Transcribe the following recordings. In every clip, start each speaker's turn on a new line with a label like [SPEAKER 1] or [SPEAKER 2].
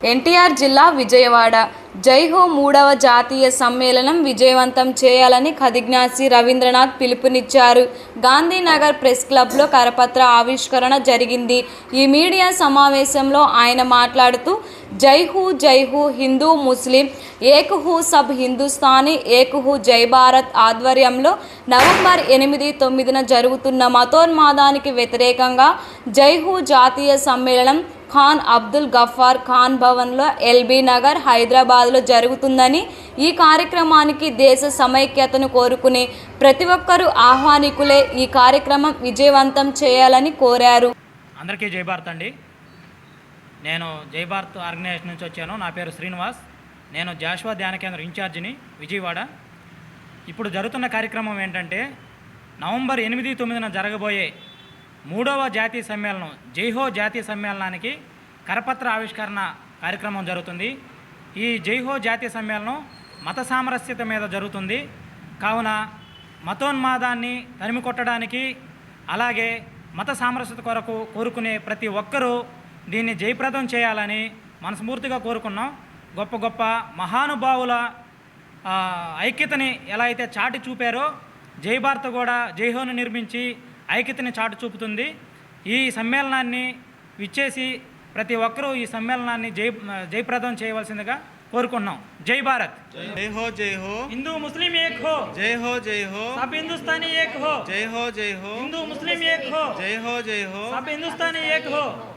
[SPEAKER 1] ఎన్టీఆర్ జిల్లా విజయవాడ. జైహో మూడవ జాతీయ సమ్మేళనం విజయవంతం చేయాలని ఖదిజ్ఞాసి రవీంద్రనాథ్ పిలుపునిచ్చారు. గాంధీనగర్ ప్రెస్ క్లబ్లో కరపత్ర ఆవిష్కరణ జరిగింది. ఈ మీడియా సమావేశంలో ఆయన మాట్లాడుతూ జైహూ జైహూ హిందూ ముస్లిం ఏకుహు సబ్ హిందుస్థానీ ఏకుహు జై భారత్ ఆధ్వర్యంలో నవంబర్ ఎనిమిది తొమ్మిదిన జరుగుతున్న మతోన్మాదానికి వ్యతిరేకంగా జైహూ జాతీయ సమ్మేళనం ఖాన్ అబ్దుల్ గఫార్ ఖాన్ భవన్లో ఎల్బీ నగర్ హైదరాబాద్లో జరుగుతుందని ఈ కార్యక్రమానికి దేశ సమైక్యతను కోరుకునే ప్రతి ఒక్కరూ ఆహ్వానికులే ఈ కార్యక్రమం విజయవంతం చేయాలని కోరారు.
[SPEAKER 2] అందరికీ జై భారత్ అండి. నేను జై భారత్ ఆర్గనైజేషన్ నుంచి వచ్చాను. నా పేరు శ్రీనివాస్. నేను జాషువా ధ్యాన కేంద్రం ఇన్ఛార్జిని విజయవాడ. ఇప్పుడు జరుగుతున్న కార్యక్రమం ఏంటంటే నవంబర్ ఎనిమిది తొమ్మిదిన జరగబోయే మూడవ జాతీయ సమ్మేళనం జైహో జాతీయ సమ్మేళనానికి కరపత్ర ఆవిష్కరణ కార్యక్రమం జరుగుతుంది. ఈ జైహో జాతీయ సమ్మేళనం మత సామరస్యత మీద జరుగుతుంది. కావున మతోన్మాదాన్ని తరిమి కొట్టడానికి అలాగే మత సామరస్యత కొరకు కోరుకునే ప్రతి ఒక్కరూ దీన్ని జయప్రదం చేయాలని మనస్ఫూర్తిగా కోరుకున్నాం. గొప్ప గొప్ప మహానుభావుల ఐక్యతని ఎలా అయితే చాటి చూపారో జై భారత్ కూడా జైహోను నిర్మించి ఐక్యతని చాటు చూపుతుంది. ఈ సమ్మేళనాన్ని విచ్చేసి ప్రతి ఒక్కరూ ఈ సమ్మేళనాన్ని జయ జయప్రదం చేయవలసిందిగా కోరుకున్నాం. జై భారత్.
[SPEAKER 3] జై హో జై హో.
[SPEAKER 2] హిందూ ముస్లిం ఏక్ హో.
[SPEAKER 3] జై హో జై హో.
[SPEAKER 2] సబ్ హిందుస్థానీ ఏక్ హో.
[SPEAKER 3] జై హో జై హో.
[SPEAKER 2] హిందూ ముస్లిం ఏక్ హో.
[SPEAKER 3] జై హో జై హో.
[SPEAKER 2] సబ్ హిందుస్థానీ ఏక్ హో.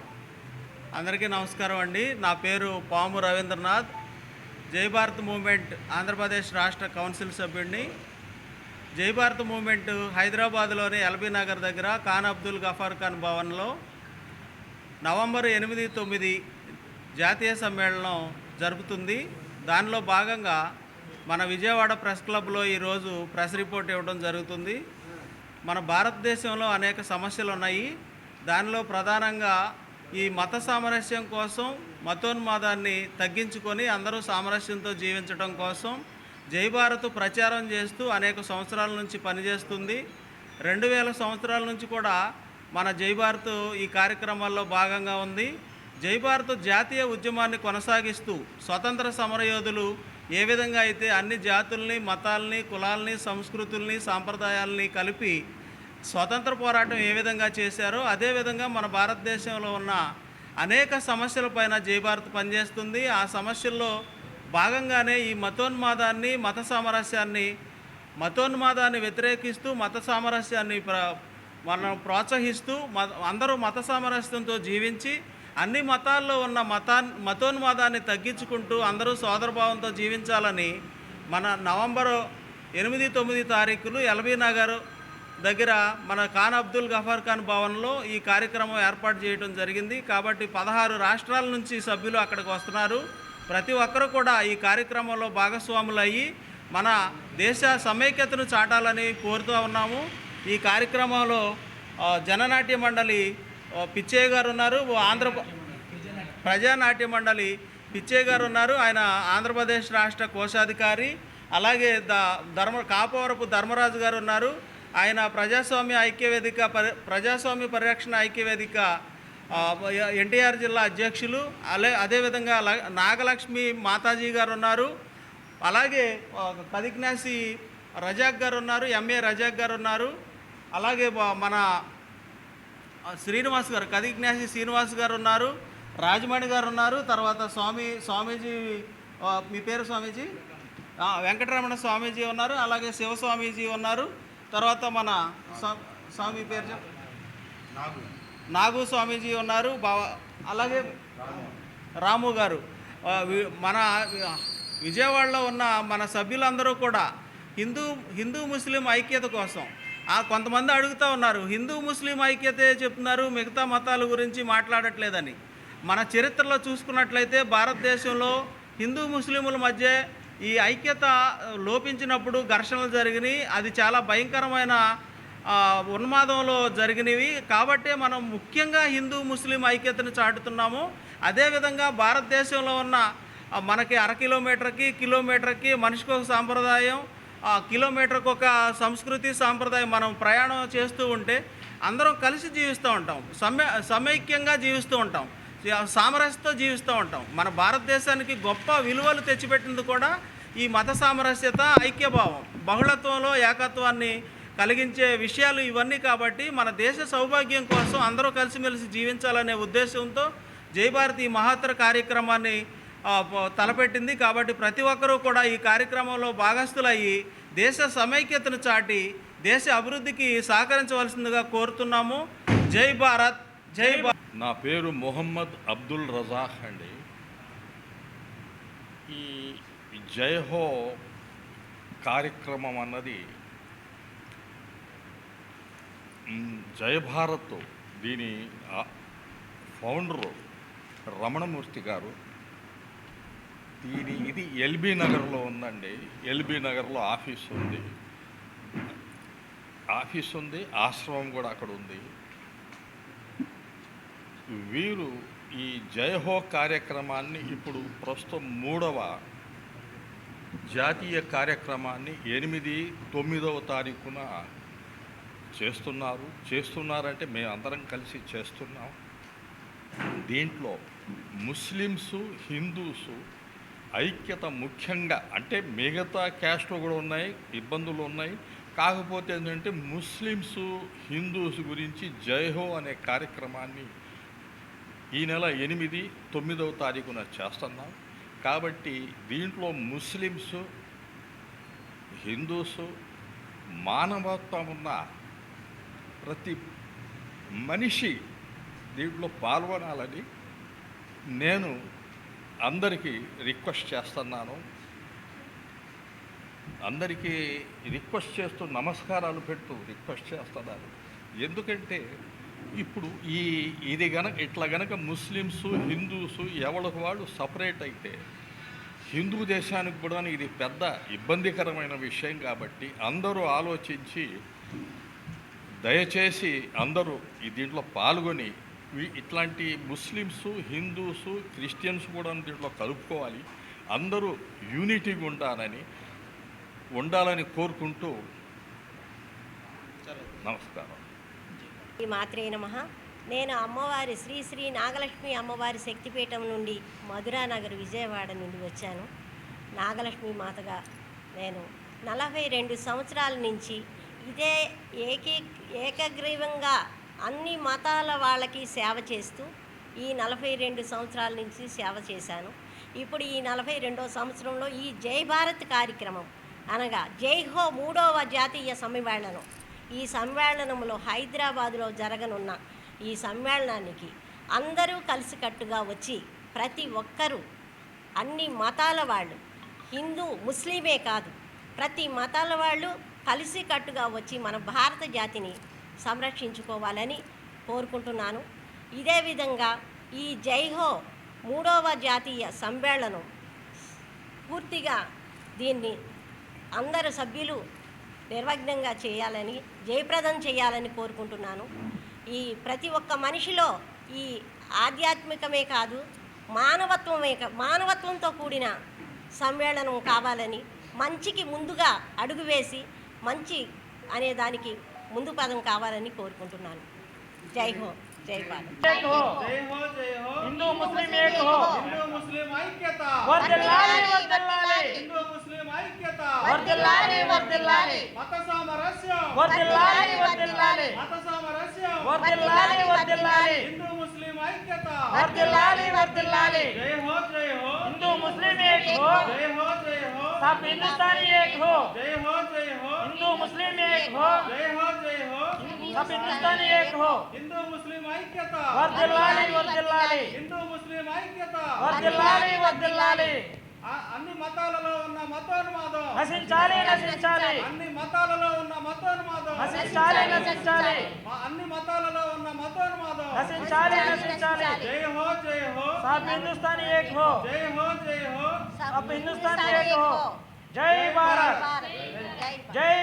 [SPEAKER 3] అందరికీ నమస్కారం అండి. నా పేరు పాము రవీంద్రనాథ్. జై భారత్ మూమెంట్ ఆంధ్రప్రదేశ్ రాష్ట్ర కౌన్సిల్ సభ్యుడిని. జై భారత్ మూమెంట్ హైదరాబాద్లోని ఎల్బీ నగర్ దగ్గర ఖాన్ అబ్దుల్ గఫార్ ఖాన్ భవన్లో నవంబర్ ఎనిమిది తొమ్మిది జాతీయ సమ్మేళనం జరుపుతుంది దానిలో భాగంగా మన విజయవాడ ప్రెస్ క్లబ్లో ఈరోజు ప్రెస్ రిపోర్ట్ ఇవ్వడం జరుగుతుంది. మన భారతదేశంలో అనేక సమస్యలు ఉన్నాయి. దానిలో ప్రధానంగా ఈ మత సామరస్యం కోసం మతోన్మాదాన్ని తగ్గించుకొని అందరూ సామరస్యంతో జీవించడం కోసం జై భారత్ ప్రచారం చేస్తూ అనేక సంవత్సరాల నుంచి పనిచేస్తుంది. రెండు వేల సంవత్సరాల నుంచి కూడా మన జై భారత్ ఈ కార్యక్రమాల్లో భాగంగా ఉంది. జై భారత్ జాతీయ ఉద్యమాన్ని కొనసాగిస్తూ స్వతంత్ర సమరయోధులు ఏ విధంగా అయితే అన్ని జాతుల్ని మతాల్ని కులాల్ని సంస్కృతుల్ని సాంప్రదాయాల్ని కలిపి స్వతంత్ర పోరాటం ఏ విధంగా చేశారో అదేవిధంగా మన భారతదేశంలో ఉన్న అనేక సమస్యలపైన జై భారత్ పనిచేస్తుంది. ఆ సమస్యల్లో భాగంగానే ఈ మతోన్మాదాన్ని మత సామరస్యాన్ని మతోన్మాదాన్ని వ్యతిరేకిస్తూ మత సామరస్యాన్ని ప్ర మనం ప్రోత్సహిస్తూ మ అందరూ మత సామరస్యంతో జీవించి అన్ని మతాల్లో ఉన్న మతా మతోన్మాదాన్ని తగ్గించుకుంటూ అందరూ సోదరభావంతో జీవించాలని మన నవంబరు ఎనిమిది తొమ్మిది తారీఖులు ఎల్బీ నగర్ దగ్గర మన ఖాన్ అబ్దుల్ గఫార్ ఖాన్ భవన్లో ఈ కార్యక్రమం ఏర్పాటు చేయడం జరిగింది. కాబట్టి పదహారు రాష్ట్రాల నుంచి సభ్యులు అక్కడికి వస్తున్నారు. ప్రతి ఒక్కరూ కూడా ఈ కార్యక్రమంలో భాగస్వాములయ్యి మన దేశ సమైక్యతను చాటాలని కోరుతూ ఉన్నాము. ఈ కార్యక్రమంలో జననాట్య మండలి పిచ్చయ్య గారు ఉన్నారు. ఆంధ్ర ప్రజానాట్య మండలి పిచ్చయ్య గారు ఉన్నారు. ఆయన ఆంధ్రప్రదేశ్ రాష్ట్ర కోశాధికారి. అలాగే ద ధర్మ కాపవరపు ధర్మరాజు గారు ఉన్నారు. ఆయన ప్రజాస్వామ్య ఐక్యవేదిక ప్రజాస్వామ్య పరిరక్షణ ఐక్యవేదిక ఎన్టీఆర్ జిల్లా అధ్యక్షులు అలే అదేవిధంగా నాగలక్ష్మి మాతాజీ గారు ఉన్నారు అలాగే కదిజ్ఞాసి రజాక్ గారు ఉన్నారు ఎంఏ రజాక్ గారు ఉన్నారు అలాగే మన శ్రీనివాస్ గారు కదిజ్ఞాసి శ్రీనివాస్ గారు ఉన్నారు రాజమణి గారు ఉన్నారు తర్వాత స్వామి స్వామీజీ మీ పేరు స్వామీజీ? వెంకటరమణ స్వామీజీ ఉన్నారు అలాగే శివస్వామీజీ ఉన్నారు. తర్వాత మన స్వా- స్వామి పేరు చెప్ నాగు స్వామీజీ ఉన్నారు బావ అలాగే రాము గారు. మన విజయవాడలో ఉన్న మన సభ్యులందరూ కూడా హిందూ హిందూ ముస్లిం ఐక్యత కోసం కొంతమంది అడుగుతూ ఉన్నారు హిందూ ముస్లిం ఐక్యతే చెప్తున్నారు మిగతా మతాల గురించి మాట్లాడట్లేదని. మన చరిత్రలో చూసుకున్నట్లయితే భారతదేశంలో హిందూ ముస్లిముల మధ్య ఈ ఐక్యత లోపించినప్పుడు ఘర్షణలు జరిగినాయి అది చాలా భయంకరమైన ఉన్మాదంలో జరిగినవి. కాబట్టే మనం ముఖ్యంగా హిందూ ముస్లిం ఐక్యతను చాటుతున్నాము. అదేవిధంగా భారతదేశంలో ఉన్న మనకి అర కిలోమీటర్కి కిలోమీటర్కి మనిషికి ఒక సాంప్రదాయం కిలోమీటర్కి ఒక సంస్కృతి సాంప్రదాయం మనం ప్రయాణం చేస్తూ ఉంటే అందరం కలిసి జీవిస్తూ ఉంటాం. సమ్య సమైక్యంగా జీవిస్తూ ఉంటాం. సామరస్యతో జీవిస్తూ ఉంటాం. మన భారతదేశానికి గొప్ప విలువలు తెచ్చిపెట్టింది కూడా ఈ మత సామరస్యత ఐక్యభావం. బహుళత్వంలో ఏకత్వాన్ని కలిగించే విషయాలు ఇవన్నీ కాబట్టి మన దేశ సౌభాగ్యం కోసం అందరూ కలిసిమెలిసి జీవించాలనే ఉద్దేశంతో జై భారత్ ఈ మహత్తర కార్యక్రమాన్ని తలపెట్టింది. కాబట్టి ప్రతి ఒక్కరూ కూడా ఈ కార్యక్రమంలో భాగస్థులయ్యి దేశ సమైక్యతను చాటి దేశ అభివృద్ధికి సహకరించవలసిందిగా కోరుతున్నాము. జై భారత్ జై భారత్.
[SPEAKER 4] నా పేరు మొహమ్మద్ అబ్దుల్ రజాక్ అండి. ఈ జైహో కార్యక్రమం అన్నది జయభారత్ దీని ఫౌండరు రమణమూర్తి గారు. దీని ఇది ఎల్బీ నగర్లో ఉందండి. ఎల్బీ నగర్లో ఆఫీస్ ఉంది. ఆఫీస్ ఉంది ఆశ్రమం కూడా అక్కడ ఉంది. వీరు ఈ జయహో కార్యక్రమాన్ని ఇప్పుడు ప్రస్తుతం మూడవ జాతీయ కార్యక్రమాన్ని ఎనిమిది తొమ్మిదవ తారీఖున చేస్తున్నారు. చేస్తున్నారంటే మేము అందరం కలిసి చేస్తున్నాం. దీంట్లో ముస్లిమ్స్ హిందూస్ ఐక్యత ముఖ్యంగా అంటే మిగతా క్యాస్ట్ కూడా ఉన్నాయి ఇబ్బందులు ఉన్నాయి. కాకపోతే ఏంటంటే ముస్లిమ్స్ హిందూస్ గురించి జైహో అనే కార్యక్రమాన్ని ఈ నెల ఎనిమిది తొమ్మిదవ తారీఖున చేస్తున్నాం. కాబట్టి దీంట్లో ముస్లిమ్స్ హిందూస్ మానవత్వం ఉన్న ప్రతి మనిషి దీంట్లో పాల్గొనాలని నేను అందరికీ రిక్వెస్ట్ చేస్తున్నాను. అందరికీ రిక్వెస్ట్ చేస్తూ నమస్కారాలు పెడుతూ రిక్వెస్ట్ చేస్తున్నారు. ఎందుకంటే ఇప్పుడు ఈ ఇది గనక ఇట్లా గనక ముస్లిమ్స్ హిందూస్ ఎవరికి వాళ్ళు సపరేట్ అయితే హిందూ దేశానికి కూడా ఇది పెద్ద ఇబ్బందికరమైన విషయం కాబట్టి అందరూ ఆలోచించి దయచేసి అందరూ ఈ దీంట్లో పాల్గొని ఇట్లాంటి ముస్లిమ్స్ హిందూస్ క్రిస్టియన్స్ కూడా దీంట్లో కలుపుకోవాలి. అందరూ యూనిటీగా ఉండాలని ఉండాలని కోరుకుంటూ నమస్కారం.
[SPEAKER 5] ఈ మాత్రే నమ. నేను అమ్మవారి శ్రీ శ్రీ నాగలక్ష్మి అమ్మవారి శక్తిపీఠం నుండి మధురానగర్ విజయవాడ నుండి వచ్చాను. నాగలక్ష్మి మాతగా నేను నలభై రెండు సంవత్సరాల నుంచి ఇదే ఏకీ ఏకగ్రీవంగా అన్ని మతాల వాళ్ళకి సేవ చేస్తూ ఈ నలభై రెండు సంవత్సరాల నుంచి సేవ చేశాను. ఇప్పుడు ఈ నలభై రెండో సంవత్సరంలో ఈ జై భారత్ కార్యక్రమం అనగా జై హో మూడవ జాతీయ సమ్మేళనం. ఈ సమ్మేళనంలో హైదరాబాదులో జరగనున్న ఈ సమ్మేళనానికి అందరూ కలిసికట్టుగా వచ్చి ప్రతి ఒక్కరూ అన్ని మతాల వాళ్ళు హిందూ ముస్లిమే కాదు ప్రతి మతాల వాళ్ళు కలిసికట్టుగా వచ్చి మన భారత జాతిని సంరక్షించుకోవాలని కోరుకుంటున్నాను. ఇదే విధంగా ఈ జైహో మూడవ జాతీయ సమ్మేళనం పూర్తిగా దీన్ని అందరు సభ్యులు నిర్వగ్నంగా చేయాలని జయప్రదం చేయాలని కోరుకుంటున్నాను. ఈ ప్రతి ఒక్క మనిషిలో ఈ ఆధ్యాత్మికమే కాదు మానవత్వమే మానవత్వంతో కూడిన సమ్మేళనం కావాలని మంచికి ముందుగా అడుగు వేసి మంచి అనే దానికి ముందు పదం కావాలని కోరుకుంటున్నాను. జై హో జై భారత్.
[SPEAKER 6] హిందూ
[SPEAKER 3] హిందూ ముస్లిం హిందూ జై హో జై హో.
[SPEAKER 6] హిందూ ముస్లిం
[SPEAKER 3] జై హో జై హో
[SPEAKER 6] सब हिंदुस्तानी एक हो
[SPEAKER 3] జై హో జై హో
[SPEAKER 6] हिंदू मुस्लिम एक हो
[SPEAKER 3] జై హో జై హో
[SPEAKER 6] सब हिंदुस्तानी एक हो
[SPEAKER 3] హిందూ ముస్లిం ఐక్యత
[SPEAKER 6] वर्धिल्लाली वर्धिल्लाली
[SPEAKER 3] హిందూ ముస్లిం ఐక్యత
[SPEAKER 6] वर्धिल्लाली वर्धिल्लाली
[SPEAKER 3] ఆ- అన్ని మతాలలో ఉన్న మతోన్మాదం
[SPEAKER 6] నశించాలి నశించాలి
[SPEAKER 3] అన్ని మతాలలో ఉన్న మతోన్మాదం
[SPEAKER 6] నశించాలి నశించాలి
[SPEAKER 3] మా అన్ని మతాలలో ఉన్న మతోన్మాదం
[SPEAKER 6] నశించాలి నశించాలి
[SPEAKER 3] జై హో జై హో
[SPEAKER 6] सब हिंदुस्तानी एक हो
[SPEAKER 3] జై హో జై హో
[SPEAKER 6] सब हिंदुस्तानी एक हो जय भारत
[SPEAKER 5] జై భారత్
[SPEAKER 6] जय